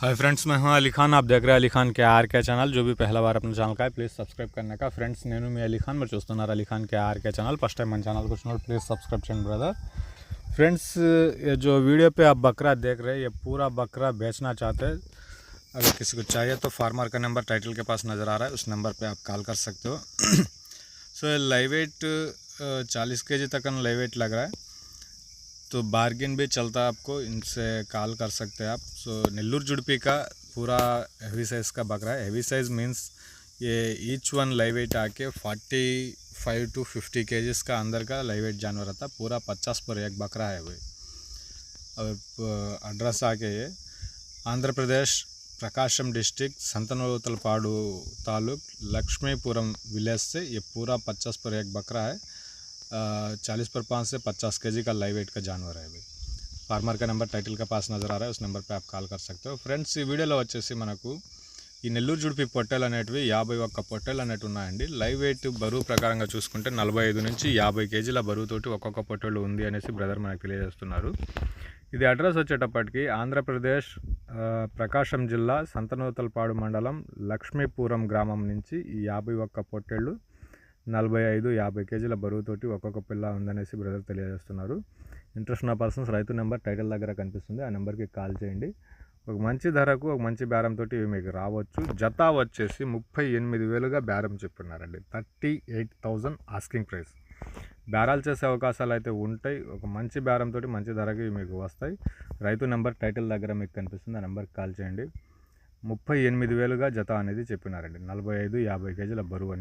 Hi friends मैं हूँ अली खान। आप देख रहे हैं अली खान के आर के चैनल जो भी पहला बार अपने चैनल का है प्लीज़ सब्सक्राइब करने का। फ्रेंड्स नैनू मैं अली खान, मैं चूस्तार Ali Khan K R K channel first time मन चैनल को चुनाव प्लीज़ सब्सक्राइब चैन ब्रदर फ्रेंड्स ये जो वीडियो पे आप बकरा देख रहे हैं, ये पूरा बकरा बेचना चाहते हैं। अगर किसी को चाहिए तो फार्मर का नंबर टाइटल के पास नज़र आ रहा है, उस नंबर पर आप कॉल कर सकते हो। सो लाइवेट वेट चालीस के जी तक लाइवेट लग रहा है। तो बार्गिन भी चलता है आपको, इनसे कॉल कर सकते हैं आप। सो नेल्लूर जुड़पी का पूरा हेवी साइज़ का बकरा है। हेवी साइज़ मीन्स ये ईच वन लाइव वेट आके फोर्टी फाइव टू फिफ्टी के का अंदर का लाइव वेट जानवर है। पूरा पचास पर एक बकरा है भाई और एड्रेस आके ये, आंध्र प्रदेश, प्रकाशम डिस्ट्रिक्ट संतनोतलपाड़ू तालुक, लक्ष्मीपुरम विलेज से ये पूरा पचास पर एक बकरा है। चालीस पर पाँच से पचास के जी का लाइव वेट का जानवर है भाई फार्मर का नंबर टाइटल का पास नज़र आ रहा है उस नंबर पे आप కాల్ कर सकते हो ఫ్రెండ్స్ ఈ వీడియోలో వచ్చేసి మనకు ఈ నెల్లూరు జుడిపి పొట్టేలు అనేటివి యాభై ఒక్క పొట్టేలు అనేవి ఉన్నాయండి లైవ్ వెయిట్ బరువు ప్రకారంగా చూసుకుంటే నలభై ఐదు నుంచి యాభై కేజీల బరువుతోటి ఒక్కొక్క పొట్టేలు ఉంది అనేసి బ్రదర్ మనకు తెలియజేస్తున్నారు ఇది అడ్రస్ వచ్చేటప్పటికి ఆంధ్రప్రదేశ్ ఆ, ప్రకాశం జిల్లా సంతనూతలపాడు మండలం లక్ష్మీపురం గ్రామం నుంచి ఈ యాభై ఒక్క పొట్టేళ్ళు నలభై ఐదు యాభై కేజీల బరువుతోటి ఒక్కొక్క పిల్ల ఉందనేసి బ్రదర్ తెలియజేస్తున్నారు. ఇంట్రెస్ట్ ఉన్న పర్సన్స్ రైతు నెంబర్ టైటిల్ దగ్గర కనిపిస్తుంది. ఆ నెంబర్కి కాల్ చేయండి. ఒక మంచి ధరకు ఒక మంచి బేరంతో ఇవి మీకు రావచ్చు. జత వచ్చేసి ముప్పై ఎనిమిది వేలుగా బేరం చెప్పున్నారండి thirty eight thousand asking price. బేరాలు చేసే అవకాశాలు అయితే ఉంటాయి. ఒక మంచి బేరంతో మంచి ధరకి ఇవి మీకు వస్తాయి. రైతు నెంబర్ టైటిల్ దగ్గర మీకు కనిపిస్తుంది. ఆ నెంబర్కి కాల్ చేయండి. ముప్పై ఎనిమిది వేలుగా జత అనేది చెప్పినారండి. నలభై ఐదు యాభై కేజీల బరువు అనేది